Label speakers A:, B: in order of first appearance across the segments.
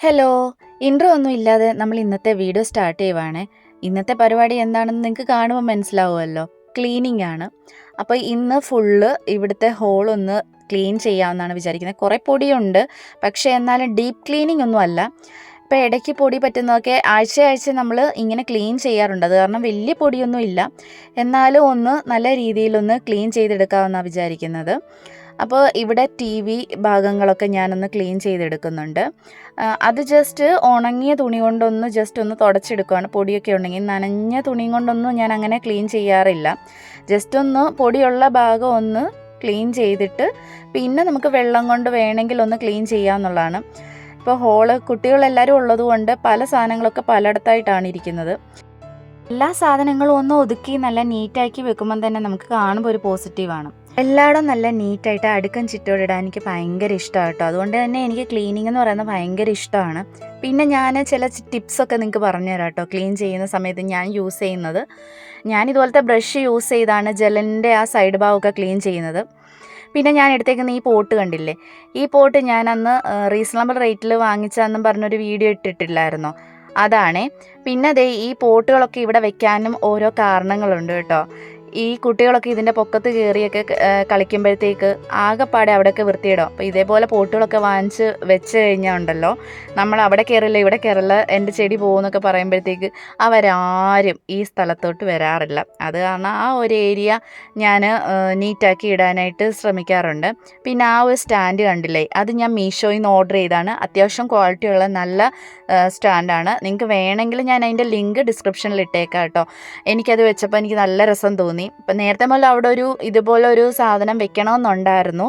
A: Hello intro ഒന്നും ഇല്ലാതെ നമ്മൾ ഇന്നത്തെ വീഡിയോ സ്റ്റാർട്ട് ചെയ്യുവാണ്. ഇന്നത്തെ പരിപാടി എന്താണെന്ന് നിങ്ങൾക്ക് കാണുമ്പോൾ മനസ്സിലാവുമല്ലോ. ക്ലീനിങ് ആണ്. അപ്പോൾ ഇന്ന് ഫുള്ള് ഇവിടുത്തെ ഹോൾ ഒന്ന് ക്ലീൻ ചെയ്യാമെന്നാണ് വിചാരിക്കുന്നത്. കുറേ പൊടിയുണ്ട്. പക്ഷേ എന്നാലും ഡീപ്പ് ക്ലീനിങ് ഒന്നും അല്ല. ഇപ്പോൾ ഇടയ്ക്ക് പൊടി പറ്റുന്നതൊക്കെ ആഴ്ച ആഴ്ച നമ്മൾ ഇങ്ങനെ ക്ലീൻ ചെയ്യാറുണ്ട്. അത് കാരണം വലിയ പൊടിയൊന്നും ഇല്ല. എന്നാലും ഒന്ന് നല്ല രീതിയിലൊന്ന് ക്ലീൻ ചെയ്തെടുക്കാമെന്നാണ് വിചാരിക്കുന്നത്. അപ്പോൾ ഇവിടെ ടി വി ഭാഗങ്ങളൊക്കെ ഞാനൊന്ന് ക്ലീൻ ചെയ്തെടുക്കുന്നുണ്ട്. അത് ജസ്റ്റ് ഉണങ്ങിയ തുണി കൊണ്ടൊന്ന് ജസ്റ്റ് ഒന്ന് തുടച്ചെടുക്കുകയാണ് പൊടിയൊക്കെ ഉണ്ടെങ്കിൽ നനഞ്ഞ തുണി കൊണ്ടൊന്നും ഞാൻ അങ്ങനെ ക്ലീൻ ചെയ്യാറില്ല. ജസ്റ്റ് ഒന്ന് പൊടിയുള്ള ഭാഗം ഒന്ന് ക്ലീൻ ചെയ്തിട്ട് പിന്നെ നമുക്ക് വെള്ളം കൊണ്ട് വേണമെങ്കിൽ ഒന്ന് ക്ലീൻ ചെയ്യാമെന്നുള്ളതാണ് ഇപ്പോൾ ഹോൾ കുട്ടികളെല്ലാവരും ഉള്ളതുകൊണ്ട് പല സാധനങ്ങളൊക്കെ പലയിടത്തായിട്ടാണ് ഇരിക്കുന്നത്. എല്ലാ സാധനങ്ങളും ഒന്ന് ഒതുക്കി നല്ല നീറ്റാക്കി വെക്കുമ്പം തന്നെ നമുക്ക് കാണുമ്പോൾ ഒരു പോസിറ്റീവാണ് എല്ലായിടും നല്ല നീറ്റായിട്ട് അടുക്കം ചിട്ടോടിടാൻ എനിക്ക് ഭയങ്കര ഇഷ്ടമാണ് കേട്ടോ. അതുകൊണ്ട് തന്നെ എനിക്ക് ക്ലീനിങ് എന്ന് പറയുന്നത് ഭയങ്കര ഇഷ്ടമാണ്. പിന്നെ ഞാൻ ചില ടിപ്സൊക്കെ നിങ്ങൾക്ക് പറഞ്ഞു തരാം കേട്ടോ. ക്ലീൻ ചെയ്യുന്ന സമയത്ത് ഞാൻ യൂസ് ചെയ്യുന്നത്. ഞാൻ ഇതുപോലത്തെ ബ്രഷ് യൂസ് ചെയ്താണ് ജലന്റെ ആ സൈഡ് ഭാഗമൊക്കെ ക്ലീൻ ചെയ്യുന്നത്. പിന്നെ ഞാൻ എടുത്തേക്കുന്ന ഈ പോട്ട് കണ്ടില്ലേ? ഈ പോട്ട് ഞാൻ അന്ന് റീസണബിൾ റേറ്റിൽ വാങ്ങിച്ചതെന്നും പറഞ്ഞൊരു വീഡിയോ ഇട്ടിട്ടില്ലായിരുന്നോ? അതാണേ. പിന്നെ അതേ ഈ പോട്ടുകളൊക്കെ ഇവിടെ വെക്കാനും ഓരോ കാരണങ്ങളുണ്ട് കേട്ടോ. ഈ കുട്ടികളൊക്കെ ഇതിന്റെ പൊക്കത്ത് കയറിയൊക്കെ കളിക്കുമ്പോഴത്തേക്ക് ആകെപ്പാടെ അവിടെയൊക്കെ വൃത്തിയിടും. അപ്പോൾ ഇതേപോലെ പോട്ടുകളൊക്കെ വാങ്ങിച്ച് വെച്ച് കഴിഞ്ഞാൽ ഉണ്ടല്ലോ നമ്മൾ അവിടെ കയറില്ല ഇവിടെ കയറില്ല എന്റെ ചെടി പോകുമെന്നൊക്കെ പറയുമ്പോഴത്തേക്ക് അവരാരും ഈ സ്ഥലത്തോട്ട് വരാറില്ല. അത് കാരണം ആ ഒരു ഏരിയ ഞാൻ നീറ്റാക്കി ഇടാനായിട്ട് ശ്രമിക്കാറുണ്ട്. പിന്നെ ആ ഒരു സ്റ്റാൻഡ് കണ്ടില്ലേ അത് ഞാൻ മീഷോയിൽ നിന്ന് ഓർഡർ ചെയ്താണ് അത്യാവശ്യം ക്വാളിറ്റിയുള്ള നല്ല സ്റ്റാൻഡാണ് നിങ്ങൾക്ക് വേണമെങ്കിൽ ഞാൻ അതിന്റെ ലിങ്ക് ഡിസ്ക്രിപ്ഷനിൽ ഇട്ടേക്കാം കേട്ടോ. എനിക്കത് വെച്ചപ്പോൾ എനിക്ക് നല്ല രസം തോന്നി. ഇപ്പം നേരത്തെ മുതൽ അവിടെ ഒരു ഇതുപോലെ ഒരു സാധനം വെക്കണമെന്നുണ്ടായിരുന്നു.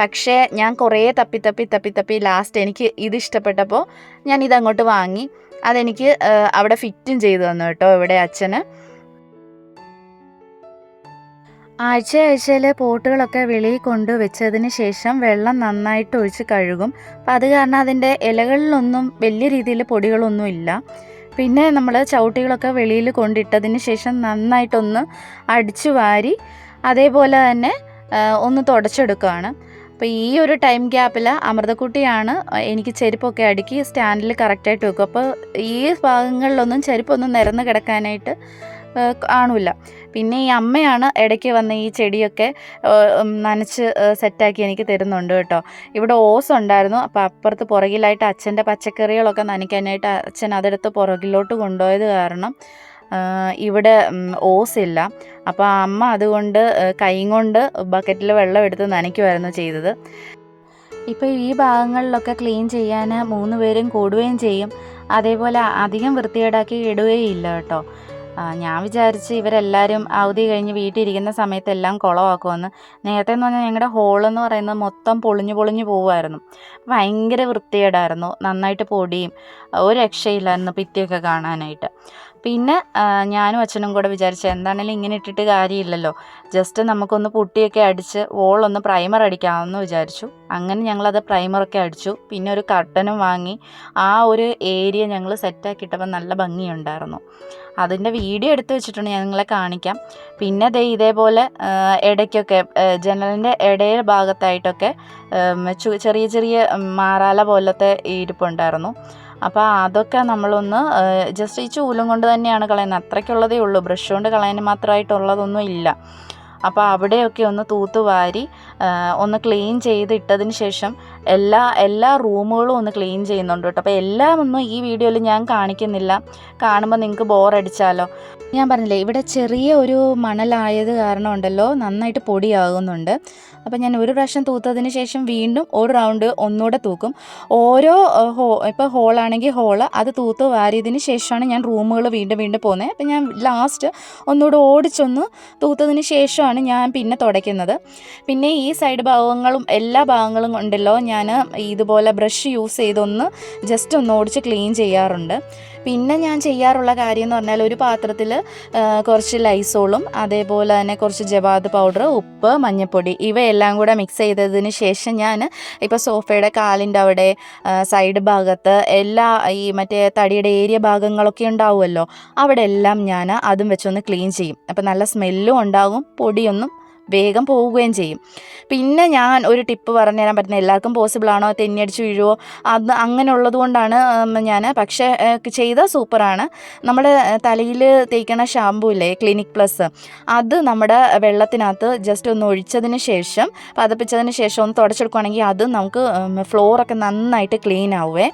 A: പക്ഷേ ഞാൻ കുറേ തപ്പി തപ്പി തപ്പി തപ്പി ലാസ്റ്റ് എനിക്ക് ഇത് ഇഷ്ടപ്പെട്ടപ്പോൾ ഞാൻ ഇതങ്ങോട്ട് വാങ്ങി. അതെനിക്ക് അവിടെ ഫിറ്റും ചെയ്തു തന്നു കേട്ടോ ഇവിടെ അച്ഛന്. ആഴ്ച ആഴ്ചയിൽ പോട്ടുകളൊക്കെ വെളിയിൽ കൊണ്ട് വെച്ചതിന് ശേഷം വെള്ളം നന്നായിട്ട് ഒഴിച്ച് കഴുകും. അപ്പം അത് കാരണം അതിന്റെ ഇലകളിലൊന്നും വലിയ രീതിയിൽ പൊടികളൊന്നും ഇല്ല. പിന്നെ നമ്മൾ ചവിട്ടികളൊക്കെ വെളിയിൽ കൊണ്ടിട്ടതിന് ശേഷം നന്നായിട്ടൊന്ന് അടിച്ചു വാരി അതേപോലെ തന്നെ ഒന്ന് തുടച്ചെടുക്കുകയാണ്. അപ്പോൾ ഈ ഒരു ടൈം ഗ്യാപ്പിൽ അമൃതക്കുട്ടിയാണ് എനിക്ക് ചെരുപ്പൊക്കെ അടുക്കി സ്റ്റാൻഡിൽ കറക്റ്റായിട്ട് വെക്കും. അപ്പോൾ ഈ ഭാഗങ്ങളിലൊന്നും ചെരുപ്പൊന്നും നിരന്ന് കിടക്കാനായിട്ട് ആ, കാണൂല പിന്നെ ഈ അമ്മയാണ് ഇടയ്ക്ക് വന്ന് ഈ ചെടിയൊക്കെ നനച്ച് സെറ്റാക്കി എനിക്ക് തരുന്നുണ്ട് കേട്ടോ. ഇവിടെ ഓസ് ഉണ്ടായിരുന്നു. അപ്പോൾ അപ്പുറത്ത് പുറകിലായിട്ട് അച്ഛന്റെ പച്ചക്കറികളൊക്കെ നനയ്ക്കാനായിട്ട് അച്ഛൻ അതെടുത്ത് പുറകിലോട്ട് കൊണ്ടുപോയത് കാരണം ഇവിടെ ഓസില്ല അപ്പോൾ അമ്മ അതുകൊണ്ട് കൈ കൊണ്ട് ബക്കറ്റിൽ വെള്ളം എടുത്ത് നനയ്ക്കുമായിരുന്നു ചെയ്തത്. ഇപ്പോൾ ഈ ഭാഗങ്ങളിലൊക്കെ ക്ലീൻ ചെയ്യാൻ മൂന്ന് പേരും കൂടുകയും ചെയ്യും. അതേപോലെ അധികം വൃത്തികേടാക്കി ഇല്ല കേട്ടോ. ഞാൻ വിചാരിച്ച് ഇവരെല്ലാവരും അവധി കഴിഞ്ഞ് വീട്ടിലിരിക്കുന്ന സമയത്തെല്ലാം കുളമാക്കുമെന്ന് നേരത്തെ എന്ന് പറഞ്ഞാൽ ഞങ്ങളുടെ ഹോളെന്ന് പറയുന്നത് മൊത്തം പൊളിഞ്ഞു പൊളിഞ്ഞു പോവുമായിരുന്നു. ഭയങ്കര വൃത്തികേടായിരുന്നു. നന്നായിട്ട് പൊടിയും ഒരു രക്ഷയില്ലായിരുന്നു ഭിത്തിയൊക്കെ കാണാനായിട്ട്. പിന്നെ ഞാനും അച്ഛനും കൂടെ വിചാരിച്ചു എന്താണെങ്കിലും ഇങ്ങനെ ഇട്ടിട്ട് കാര്യമില്ലല്ലോ. ജസ്റ്റ് നമുക്കൊന്ന് പുട്ടിയൊക്കെ അടിച്ച് വോളൊന്ന് പ്രൈമർ അടിക്കാമെന്ന് വിചാരിച്ചു. അങ്ങനെ ഞങ്ങളത് പ്രൈമറൊക്കെ അടിച്ചു. പിന്നെ ഒരു കർട്ടനും വാങ്ങി. ആ ഒരു ഏരിയ ഞങ്ങൾ സെറ്റാക്കിയിട്ടപ്പോൾ നല്ല ഭംഗിയുണ്ടായിരുന്നു. അതിന്റെ വീഡിയോ എടുത്ത് വെച്ചിട്ടുണ്ട് ഞാൻ നിങ്ങളെ കാണിക്കാം. പിന്നെ ദേ ഇതേപോലെ ഇടയ്ക്കൊക്കെ ജനലിന്റെ ഇടയിൽ ഭാഗത്തായിട്ടൊക്കെ ചെറിയ ചെറിയ മാറാല പോലത്തെ ഇരിപ്പുണ്ടായിരുന്നു. അപ്പോൾ അതൊക്കെ നമ്മളൊന്ന് ജസ്റ്റ് ഈ ചൂലും കൊണ്ട് തന്നെയാണ് കളയുന്നത്. അത്രയ്ക്കുള്ളതേ ഉള്ളൂ. ബ്രഷ് കൊണ്ട് കളയാൻ മാത്രമായിട്ടുള്ളതൊന്നും ഇല്ല അപ്പോൾ അവിടെയൊക്കെ ഒന്ന് തൂത്തുവാരി വാരി ഒന്ന് ക്ലീൻ ചെയ്തിട്ടതിന് ശേഷം എല്ലാ എല്ലാ റൂമുകളും ഒന്ന് ക്ലീൻ ചെയ്യുന്നുണ്ട് കേട്ടോ. അപ്പോൾ എല്ലാം ഒന്നും ഈ വീഡിയോയിൽ ഞാൻ കാണിക്കുന്നില്ല. കാണുമ്പോൾ നിങ്ങൾക്ക് ബോറടിച്ചാലോ? ഞാൻ പറഞ്ഞില്ലേ ഇവിടെ ചെറിയ ഒരു മണലായത് കാരണം ഉണ്ടല്ലോ നന്നായിട്ട് പൊടിയാകുന്നുണ്ട്. അപ്പോൾ ഞാൻ ഒരു പ്രാവശ്യം തൂത്തതിന് ശേഷം വീണ്ടും ഒരു റൗണ്ട് ഒന്നുകൂടെ തൂക്കും. ഓരോ ഹോ ഇപ്പോൾ ഹോളാണെങ്കിൽ ഹോൾ അത് തൂത്ത് വാരിയതിന് ശേഷമാണ് ഞാൻ റൂമുകൾ വീണ്ടും വീണ്ടും പോകുന്നത്. അപ്പോൾ ഞാൻ ലാസ്റ്റ് ഒന്നുകൂടെ ഓടിച്ചൊന്ന് തൂത്തതിന് ശേഷമാണ് ഞാൻ പിന്നെ തുടയ്ക്കുന്നത്. പിന്നെ ഈ സൈഡ് ഭാഗങ്ങളും എല്ലാ ഭാഗങ്ങളും കൊണ്ടല്ലോ ഞാൻ ഇതുപോലെ ബ്രഷ് യൂസ് ചെയ്തൊന്ന് ജസ്റ്റ് ഒന്ന് ഓടിച്ച് ക്ലീൻ ചെയ്യാറുണ്ട്. പിന്നെ ഞാൻ ചെയ്യാറുള്ള കാര്യം എന്ന് പറഞ്ഞാൽ ഒരു പാത്രത്തിൽ കുറച്ച് ലൈസോളും അതേപോലെ തന്നെ കുറച്ച് ജവാദ് പൗഡർ ഉപ്പ് മഞ്ഞൾപ്പൊടി ഇവയെല്ലാം കൂടെ മിക്സ് ചെയ്തതിന് ശേഷം ഞാൻ ഇപ്പോൾ സോഫയുടെ കാലിന്റെ അവിടെ സൈഡ് ഭാഗത്ത് എല്ലാ ഈ മറ്റേ തടിയുടെ ഏരിയ ഭാഗങ്ങളൊക്കെ ഉണ്ടാവുമല്ലോ അവിടെ എല്ലാം ഞാൻ അതും വെച്ചൊന്ന് ക്ലീൻ ചെയ്യും. അപ്പോൾ നല്ല സ്മെല്ലും ഉണ്ടാകും പൊടിയൊന്നും വേഗം പോവുകയും ചെയ്യും. പിന്നെ ഞാൻ ഒരു ടിപ്പ് പറഞ്ഞു തരാൻ പറ്റുന്ന എല്ലാവർക്കും പോസിബിൾ ആണോ? തെന്നിയടിച്ച് വീഴുവോ? അത് അങ്ങനെ ഉള്ളത് കൊണ്ടാണ് ഞാൻ പക്ഷേ ചെയ്ത സൂപ്പറാണ് നമ്മുടെ തലയിൽ തേക്കണ ഷാമ്പു ഇല്ലേ ക്ലിനിക് പ്ലസ് അത് നമ്മുടെ വെള്ളത്തിനകത്ത് ജസ്റ്റ് ഒന്ന് ഒഴിച്ചതിന് ശേഷം പതപ്പിച്ചതിന് ശേഷം ഒന്ന് തുടച്ചെടുക്കുകയാണെങ്കിൽ അത് നമുക്ക് ഫ്ലോറൊക്കെ നന്നായിട്ട് ക്ലീൻ ആവുമേ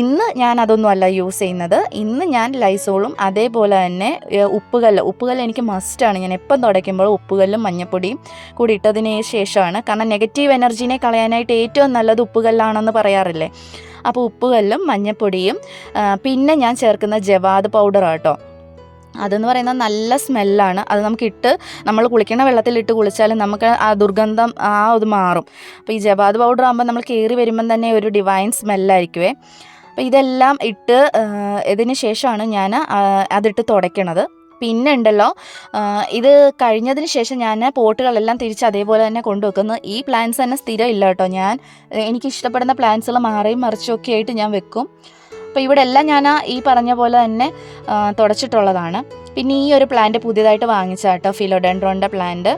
A: ഇന്ന് ഞാൻ അതൊന്നും അല്ല യൂസ് ചെയ്യുന്നത്. ഇന്ന് ഞാൻ ലൈസോളും അതേപോലെ തന്നെ ഉപ്പുകല്ല് ഉപ്പുകല്ല് എനിക്ക് മസ്റ്റാണ് ഞാൻ എപ്പം തുടയ്ക്കുമ്പോൾ ഉപ്പുകല്ലും മഞ്ഞപ്പൊടിയും കൂടി ഇട്ടതിന് ശേഷമാണ്. കാരണം നെഗറ്റീവ് എനർജീനെ കളയാനായിട്ട് ഏറ്റവും നല്ലത് ഉപ്പുകല്ലാണെന്ന് പറയാറില്ലേ? അപ്പോൾ ഉപ്പുകല്ലും മഞ്ഞപ്പൊടിയും പിന്നെ ഞാൻ ചേർക്കുന്ന ജവാദ് പൗഡർ കേട്ടോ അതെന്ന് പറയുന്നത് നല്ല സ്മെല്ലാണ് അത് നമുക്കിട്ട് നമ്മൾ കുളിക്കണ വെള്ളത്തിലിട്ട് കുളിച്ചാൽ നമുക്ക് ആ ദുർഗന്ധം ആ ഇത് മാറും. അപ്പോൾ ഈ ജവാദ് പൗഡർ ആകുമ്പോൾ നമ്മൾ കയറി വരുമ്പം തന്നെ ഒരു ഡിവൈൻ സ്മെല്ലായിരിക്കുവേ അപ്പോൾ ഇതെല്ലാം ഇട്ട് ഇതിന് ശേഷമാണ് ഞാൻ അതിട്ട് തുടയ്ക്കണത്. പിന്നെ ഉണ്ടല്ലോ ഇത് കഴിഞ്ഞതിന് ശേഷം ഞാൻ പോട്ടുകളെല്ലാം തിരിച്ച് അതേപോലെ തന്നെ കൊണ്ടുവെക്കുന്നു. ഈ പ്ലാന്റ്സ് തന്നെ സ്ഥിരം ഇല്ല കേട്ടോ ഞാൻ. എനിക്ക് ഇഷ്ടപ്പെടുന്ന പ്ലാന്റ്സുകൾ മാറിയും മറിച്ചും ഒക്കെ ആയിട്ട് ഞാൻ വെക്കും. അപ്പോൾ ഇവിടെ എല്ലാം ഞാൻ ഈ പറഞ്ഞ പോലെ തന്നെ തുടച്ചിട്ടുള്ളതാണ്. പിന്നെ ഈ ഒരു പ്ലാന്റ് പുതിയതായിട്ട് വാങ്ങിച്ചാട്ടോ കേട്ടോ പ്ലാന്റ്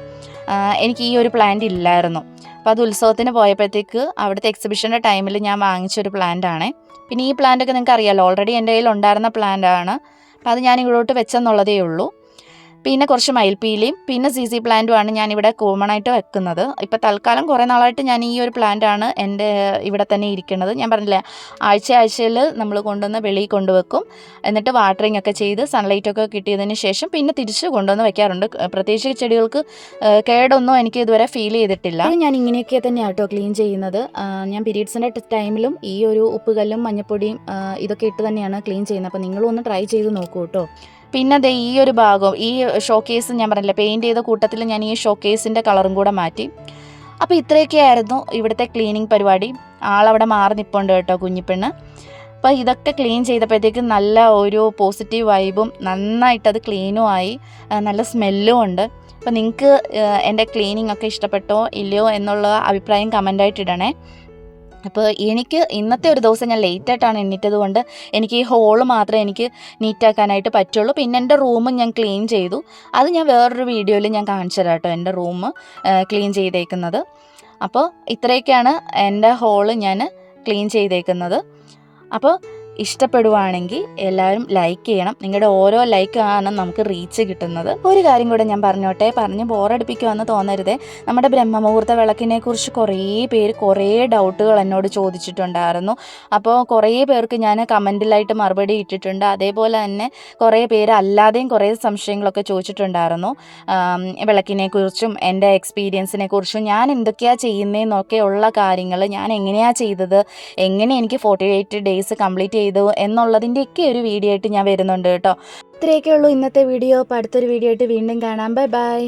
A: എനിക്ക് ഈ ഒരു പ്ലാന്റ് ഇല്ലായിരുന്നു. അപ്പോൾ അത് ഉത്സവത്തിന് പോയപ്പോഴത്തേക്ക് അവിടുത്തെ എക്സിബിഷന്റെ ടൈമിൽ ഞാൻ വാങ്ങിച്ചൊരു പ്ലാന്റ് ആണ്. പിന്നെ ഈ പ്ലാന്റ് ഒക്കെ നിങ്ങൾക്ക് അറിയാമല്ലോ ഓൾറെഡി എന്റെ കയ്യിൽ ഉണ്ടായിരുന്ന പ്ലാന്റ് ആണ് അത് ഞാൻ ഇവിടോട്ട് വെച്ചെന്നുള്ളതേ ഉള്ളൂ. പിന്നെ കുറച്ച് മയിൽപ്പീലിയും പിന്നെ സി സി പ്ലാന്റുമാണ് കോമൺ ആയിട്ട് വെക്കുന്നത്. ഇപ്പോൾ തൽക്കാലം കുറേ നാളായിട്ട് ഞാൻ ഈ ഒരു പ്ലാന്റ് ആണ് എന്റെ ഇവിടെ തന്നെ ഇരിക്കുന്നത്. ഞാൻ പറഞ്ഞില്ലേ ആഴ്ച ആഴ്ചയിൽ നമ്മൾ കൊണ്ടുവന്ന് വെളിയിൽ കൊണ്ടുവെക്കും. എന്നിട്ട് വാട്ടറിംഗ് ഒക്കെ ചെയ്ത് സൺലൈറ്റ് ഒക്കെ കിട്ടിയതിന് ശേഷം പിന്നെ തിരിച്ച് കൊണ്ടുവന്ന് വെക്കാറുണ്ട്. പ്രത്യേകിച്ച് ചെടികൾക്ക് കേടൊന്നും എനിക്ക് ഇതുവരെ ഫീൽ ചെയ്തിട്ടില്ല. ഞാൻ ഇങ്ങനെയൊക്കെ തന്നെ ആട്ടോ ക്ലീൻ ചെയ്യുന്നത് ഞാൻ പീരീഡ്സിന്റെ ടൈമിലും ഈ ഒരു ഉപ്പുകല്ലും മഞ്ഞപ്പൊടിയും ഇതൊക്കെ ഇട്ട് തന്നെയാണ് ക്ലീൻ ചെയ്യുന്നത്. അപ്പോൾ നിങ്ങളും ഒന്ന് ട്രൈ ചെയ്ത് നോക്കൂ കേട്ടോ. പിന്നെ ദേ ഈ ഒരു ഭാഗം ഈ ഷോക്കേസ് ഞാൻ പറഞ്ഞില്ല പെയിന്റ് ചെയ്ത കൂട്ടത്തിൽ ഞാൻ ഈ ഷോക്കേസിന്റെ കളറും കൂടെ മാറ്റി. അപ്പോൾ ഇത്രയൊക്കെ ആയിരുന്നു ഇവിടുത്തെ ക്ലീനിങ് പരിപാടി. ആളവിടെ മാറി നിൽപ്പുണ്ട് കേട്ടോ കുഞ്ഞിപ്പെണ്ണ്. അപ്പോൾ ഇതൊക്കെ ക്ലീൻ ചെയ്തപ്പോഴത്തേക്കും നല്ല ഒരു പോസിറ്റീവ് വൈബും നന്നായിട്ട് അത് ക്ലീനും ആയി. നല്ല സ്മെല്ലും ഉണ്ട്. അപ്പോൾ നിങ്ങൾക്ക് എന്റെ ക്ലീനിങ് ഒക്കെ ഇഷ്ടപ്പെട്ടോ ഇല്ലയോ എന്നുള്ള അഭിപ്രായം കമന്റായിട്ട് ഇടണേ. അപ്പോൾ എനിക്ക് ഇന്നത്തെ ഒരു ദിവസം ഞാൻ ലേറ്റ് ആയിട്ടാണ് എണ്ണിറ്റത് കൊണ്ട് എനിക്ക് ഈ ഹോൾ മാത്രമേ എനിക്ക് നീറ്റാക്കാനായിട്ട് പറ്റുള്ളൂ. പിന്നെ എന്റെ റൂമും ഞാൻ ക്ലീൻ ചെയ്തു. അത് ഞാൻ വേറൊരു വീഡിയോയിൽ ഞാൻ കാണിച്ചു തരാം കേട്ടോ എന്റെ റൂം ക്ലീൻ ചെയ്തേക്കുന്നത്. അപ്പോൾ ഇത്രയൊക്കെയാണ് എന്റെ ഹോൾ ഞാൻ ക്ലീൻ ചെയ്തേക്കുന്നത്. അപ്പോൾ ഇഷ്ടപ്പെടുവാണെങ്കിൽ എല്ലാവരും ലൈക്ക് ചെയ്യണം. നിങ്ങളുടെ ഓരോ ലൈക്ക് ആണ് നമുക്ക് റീച്ച് കിട്ടുന്നത്. ഒരു കാര്യം കൂടെ ഞാൻ പറഞ്ഞോട്ടെ. പറഞ്ഞ് ബോറടിപ്പിക്കുമെന്ന് തോന്നരുതേ. നമ്മുടെ ബ്രഹ്മമുഹൂർത്ത വിളക്കിനെ കുറിച്ച് കുറേ പേര് കുറേ ഡൗട്ടുകൾ എന്നോട് ചോദിച്ചിട്ടുണ്ടായിരുന്നു. അപ്പോൾ കുറേ പേർക്ക് ഞാൻ കമന്റിലായിട്ട് മറുപടി ഇട്ടിട്ടുണ്ട്. അതേപോലെ തന്നെ കുറേ പേര് അല്ലാതെയും കുറേ സംശയങ്ങളൊക്കെ ചോദിച്ചിട്ടുണ്ടായിരുന്നു. വിളക്കിനെ കുറിച്ചും എന്റെ എക്സ്പീരിയൻസിനെ കുറിച്ചും. ഞാൻ എന്തൊക്കെയാണ് ചെയ്യുന്നതെന്നൊക്കെ ഉള്ള കാര്യങ്ങൾ ഞാൻ എങ്ങനെയാണ് ചെയ്തത്? എങ്ങനെ എനിക്ക് ഫോർട്ടി എയ്റ്റ് ഡേയ്സ് കംപ്ലീറ്റ് ചെയ്തു എന്നുള്ളതിന്റെയൊക്കെ ഒരു വീഡിയോ ആയിട്ട് ഞാൻ വരുന്നുണ്ട് കേട്ടോ. ഇത്രയൊക്കെ ഉള്ളൂ ഇന്നത്തെ വീഡിയോ. അപ്പോൾ അടുത്തൊരു വീഡിയോ ആയിട്ട് വീണ്ടും കാണാം. Bye bye.